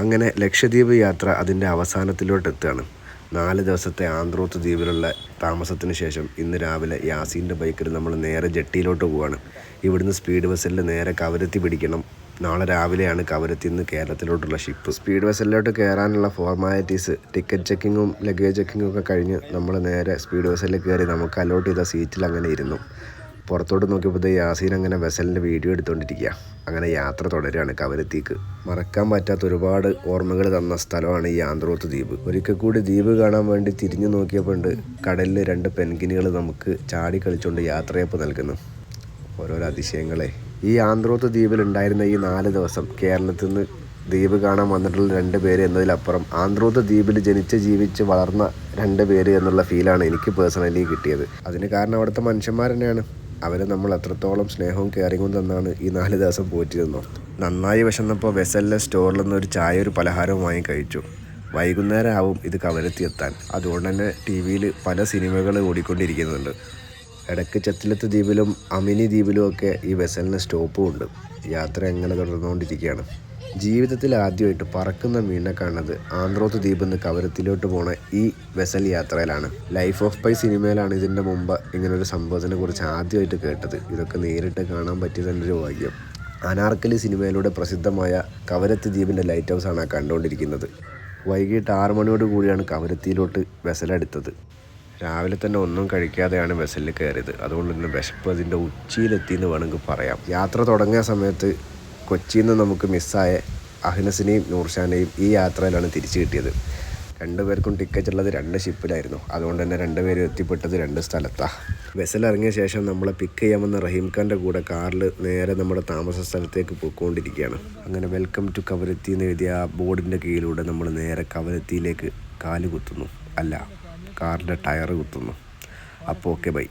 അങ്ങനെ ലക്ഷദ്വീപ് യാത്ര അതിന്റെ അവസാനത്തിലോട്ട് എത്തുകയാണ് നാല് ദിവസത്തെ ആന്ത്രോത്ത് ദ്വീപിലുള്ള താമസത്തിന് ശേഷം ഇന്ന് രാവിലെ യാസീന്റെ ബൈക്കിൽ നമ്മൾ നേരെ ജെട്ടിയിലോട്ട് പോവാണ് ഇവിടുന്ന് സ്പീഡ് ബസ്സിൽ നേരെ കവരത്തി പിടിക്കണം. നാളെ രാവിലെയാണ് കവരത്തിൽ നിന്ന് കേരളത്തിലോട്ടുള്ള ഷിപ്പ്. സ്പീഡ് ബസ്സിലോട്ട് കയറാനുള്ള ഫോർമാലിറ്റീസ് ടിക്കറ്റ് ചെക്കിങ്ങും ലഗേജ് ചെക്കിങ്ങും ഒക്കെ കഴിഞ്ഞ് നമ്മൾ നേരെ സ്പീഡ് ബസ്സിൽ കയറി നമുക്ക് അലോട്ട് ചെയ്ത സീറ്റിൽ അങ്ങനെ ഇരുന്നു. പുറത്തോട്ട് നോക്കിയപ്പോൾ യാസീൻ അങ്ങനെ വെസലിന്റെ വീഡിയോ എടുത്തുകൊണ്ടിരിക്കുക അങ്ങനെ യാത്ര തുടരുകയാണ് കവരത്തിക്ക്. മറക്കാൻ പറ്റാത്ത ഒരുപാട് ഓർമ്മകൾ തന്ന സ്ഥലമാണ് ഈ ആന്ത്രോത്ത് ദ്വീപ്. ഒരിക്കൽ കൂടി ദ്വീപ് കാണാൻ വേണ്ടി തിരിഞ്ഞു നോക്കിയപ്പോൾ ഉണ്ട് കടലിൽ രണ്ട് പെൻഗിനുകൾ നമുക്ക് ചാടി കളിച്ചുകൊണ്ട് യാത്രയപ്പ് നൽകുന്നു. ഓരോരോ അതിശയങ്ങളെ. ഈ ആന്ത്രോത്ത് ദ്വീപിൽ ഉണ്ടായിരുന്ന ഈ നാല് ദിവസം കേരളത്തിൽ നിന്ന് ദ്വീപ് കാണാൻ വന്നിട്ടുള്ള രണ്ട് പേര് എന്നതിലപ്പുറം ആന്ത്രോത്ത് ദ്വീപിൽ ജനിച്ച് ജീവിച്ച് വളർന്ന രണ്ട് പേര് എന്നുള്ള ഫീലാണ് എനിക്ക് പേഴ്സണലി കിട്ടിയത്. അതിന് കാരണം അവിടുത്തെ മനുഷ്യന്മാർ തന്നെയാണ് അവരെ നമ്മൾ എത്രത്തോളം സ്നേഹവും കെയറിങ്ങും തന്നാണ് ഈ നാല് ദിവസം പോറ്റിരുന്നോ നന്നായി വിശന്നപ്പോൾ വെസലിലെ സ്റ്റോറിൽ നിന്ന് ഒരു ചായ ഒരു പലഹാരവും വാങ്ങി കഴിച്ചു. വൈകുന്നേരം ആവും ഇത് കവരത്തി എത്താൻ അതുകൊണ്ട് തന്നെ ടി വിയിൽ പല സിനിമകൾ ഓടിക്കൊണ്ടിരിക്കുന്നുണ്ട്. ഇടയ്ക്ക് ചത്തിലത്ത് ദ്വീപിലും അമിനി ദ്വീപിലും ഒക്കെ ഈ വെസലിന് സ്റ്റോപ്പും ഉണ്ട്. യാത്ര എങ്ങനെ തുടർന്നുകൊണ്ടിരിക്കുകയാണ്? ജീവിതത്തിൽ ആദ്യമായിട്ട് പറക്കുന്ന മീനിനെ കാണുന്നത് ആന്ത്രോത്ത് ദ്വീപിൽ നിന്ന് കവരത്തിലോട്ട് പോണ ഈ വെസൽ യാത്രയിലാണ്. ലൈഫ് ഓഫ് പൈ സിനിമയിലാണ് ഇതിന്റെ മുമ്പ് ഇങ്ങനൊരു സംഭവത്തിനെ കുറിച്ച് ആദ്യമായിട്ട് കേട്ടത്. ഇതൊക്കെ നേരിട്ട് കാണാൻ പറ്റിയത് എന്റെ ഒരു ഭാഗ്യം. അനാർക്കലി സിനിമയിലൂടെ പ്രസിദ്ധമായ കവരത്തി ദ്വീപിന്റെ ലൈറ്റ് ഹൗസാണ് കണ്ടുകൊണ്ടിരിക്കുന്നത്. വൈകിട്ട് ആറ് മണിയോട് കൂടിയാണ് കവരത്തിയിലോട്ട് വെസലെടുത്തത് രാവിലെ തന്നെ ഒന്നും കഴിക്കാതെയാണ് ബസ്സിൽ കയറിയത്. അതുകൊണ്ട് തന്നെ വിശപ്പ് അതിന്റെ ഉച്ചിയിലെത്തി എന്ന് വേണമെങ്കിൽ പറയാം. യാത്ര തുടങ്ങിയ സമയത്ത് കൊച്ചിയിൽ നിന്ന് നമുക്ക് മിസ്സായ അഹ്നസിനെയും നൂർഷാനെയും ഈ യാത്രയിലാണ് തിരിച്ചു കിട്ടിയത്. രണ്ടുപേർക്കും ടിക്കറ്റ് ഉള്ളത് രണ്ട് ഷിപ്പിലായിരുന്നു അതുകൊണ്ട് തന്നെ രണ്ടുപേരും എത്തിപ്പെട്ടത് രണ്ട് സ്ഥലത്താണ് ബസ്സിലിറങ്ങിയ ശേഷം നമ്മളെ പിക്ക് ചെയ്യാമെന്ന റഹീം ഖാന്റെ കൂടെ കാറിൽ നേരെ നമ്മുടെ താമസ സ്ഥലത്തേക്ക് പോയിക്കൊണ്ടിരിക്കുകയാണ്. അങ്ങനെ വെൽക്കം ടു കവരത്തി എന്ന് എഴുതിയ ബോർഡിന്റെ കീഴിലൂടെ നമ്മൾ നേരെ കവരത്തിയിലേക്ക് കാൽ കുത്തുന്നു. അല്ല കാറിന്റെ ടയർ കുത്തുന്നു. അപ്പോൾ ഓക്കെ ബൈ.